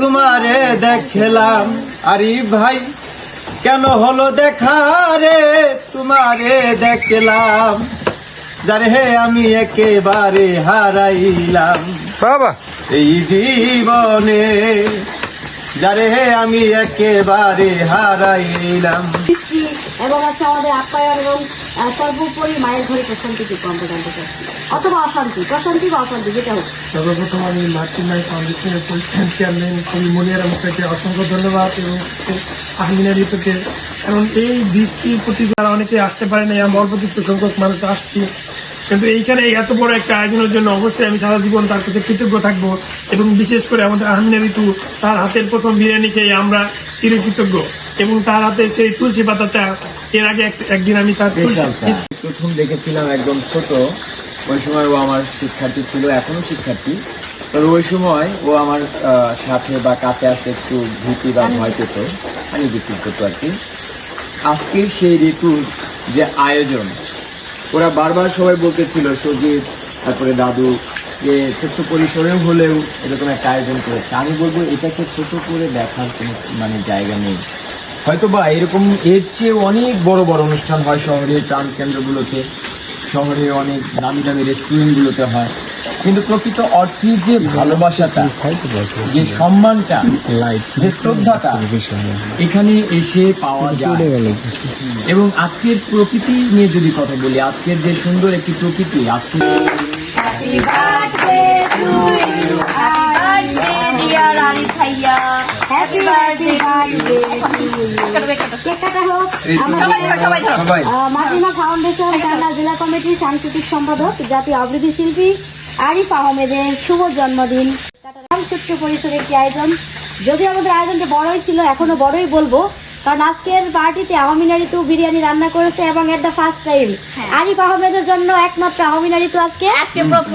তোমারে দেখলাম। আরে ভাই কেন হলো দেখা রে? তোমারে দেখলাম। যার হে আমি একেবারে হারাইলাম। বাবা। এই জীবনে যারে হে আমি একেবারে হারাইলাম। এবং আছে আমাদের আপ্যায়ন এবং সর্বোপরি মায়ের ঘরে প্রশান্তিটুকু আমরা জানতে চাচ্ছি অথবা অশান্তি, প্রশান্তি বা অশান্তি, যেটা হোক। সর্বপ্রথম আমি মার্কিন মাই ফাউন্ডেশনের চেয়ারম্যান কবি মনিয়ার মুখাকে অসংখ্য ধন্যবাদ এবং আহমিনা ঋতুকে কারণ এই বৃষ্টির প্রতি যারা অনেকে আসতে পারে না আমরা অল্প কিছু সংখ্যক মানুষ আসছি। কিন্তু এইখানে এই এত বড় একটা আয়োজনের জন্য অবশ্যই আমি সারা জীবন তার কাছে কৃতজ্ঞ থাকব এবং বিশেষ করে আমাদের আহমিনা ঋতু তার হাতের প্রথম বিরিয়ানি খেয়ে আমরা চিরকৃতজ্ঞ এবং তার হাতে সেই তুলসী পাতা চা এর আগে একদিন আমি তার প্রথম দেখেছিলাম একদম ছোট। ওই সময় ও আমার শিক্ষার্থী ছিল এখনও শিক্ষার্থী। তবে ওই সময় ও আমার আহ, সাথে বা কাছে আসতে একটু ভীতি বা ভয় পেত। আমি বিক্রি করতো আর কি আজকের সেই ঋতুর যে আয়োজন ওরা বারবার সবাই বলতেছিল, সজিত, তারপরে দাদু, যে ছোট্ট পরিসরেও হলেও এরকম একটা আয়োজন করেছে। আমি বলব এটাকে ছোট করে দেখার কোনো মানে জায়গা নেই। হয়তো বা এরকম এর চেয়ে অনেক বড় বড় অনুষ্ঠান হয় শহরের প্রাণ কেন্দ্রগুলোতে শহরে অনেক দামি দামি রেস্টুরেন্টগুলোতে হয়। কিন্তু প্রকৃত অর্থে যে ভালোবাসাটা যে সম্মানটা যে শ্রদ্ধাটা এখানে এসে পাওয়া যায়। এবং আজকের প্রকৃতি নিয়ে যদি কথা বলি আজকের যে সুন্দর একটি প্রকৃতি আজকে মাতৃমা ফাউন্ডেশন জেলা কমিটির সাংস্কৃতিক সম্পাদক জাতীয় আবৃত্তি শিল্পী আরিফ আহমেদের শুভ জন্মদিন। ছোট্ট পরিসরে একটি আয়োজন? যদি আমাদের আয়োজনটা বড়ই ছিল এখনও বড়ই বলব কারণ আজকের পার্টিতে আহমিনারি তো বিরিয়ানি রান্না করেছে এবং at the first time Arif আহমেদের জন্য একমাত্র আহমিনারি তো আজকে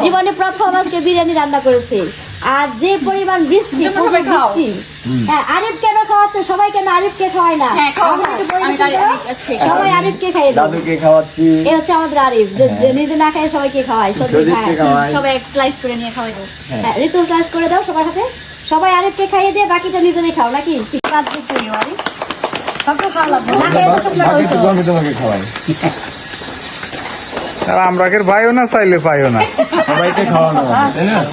জীবনে প্রথম আজকে বিরিয়ানি রান্না করেছে। আর যে পরিমাণ বৃষ্টি প্রচুর বৃষ্টি। হ্যাঁ আরিফ কেন খাওয়াচ্ছে? সবাই কেন আরিফকে খাওয়ায় না? পরিবেশন সবাই আরিফকে খাইয়ে দাদুকে খাওয়াচ্ছি। এ হচ্ছে আমাদের আরিফ। যে- যে নিজে না খায় সবাইকে খাওয়ায়। সত্যি খাওয়াই সবাই স্লাইস করে নিয়ে খাওয়াই হ্যাঁ। ঋতু স্লাইস করে দাও সবার হাতে। সবাই আরিফকে খাইয়ে দিয়ে বাকিটা নিজেরাই খাও নাকি? কাজ করতে নিও আরিফ। সবটা খাওয়া লাগবে। না খেয়ে তো শুকনো রয়েছে। বাকিটুকু আমি তোমাকে খাওয়াই। আর আমরা কে পাইও না চাইলে পাইও না। সবাইকে খাওয়ানো তাই না?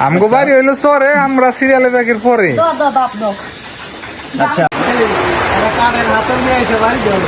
আমগো বাড়ি হইল সরে আমরা সিরিয়ালে ব্যাগের পরে। আচ্ছা। কানের হাতর নিয়ে এসে বাড়ি যাব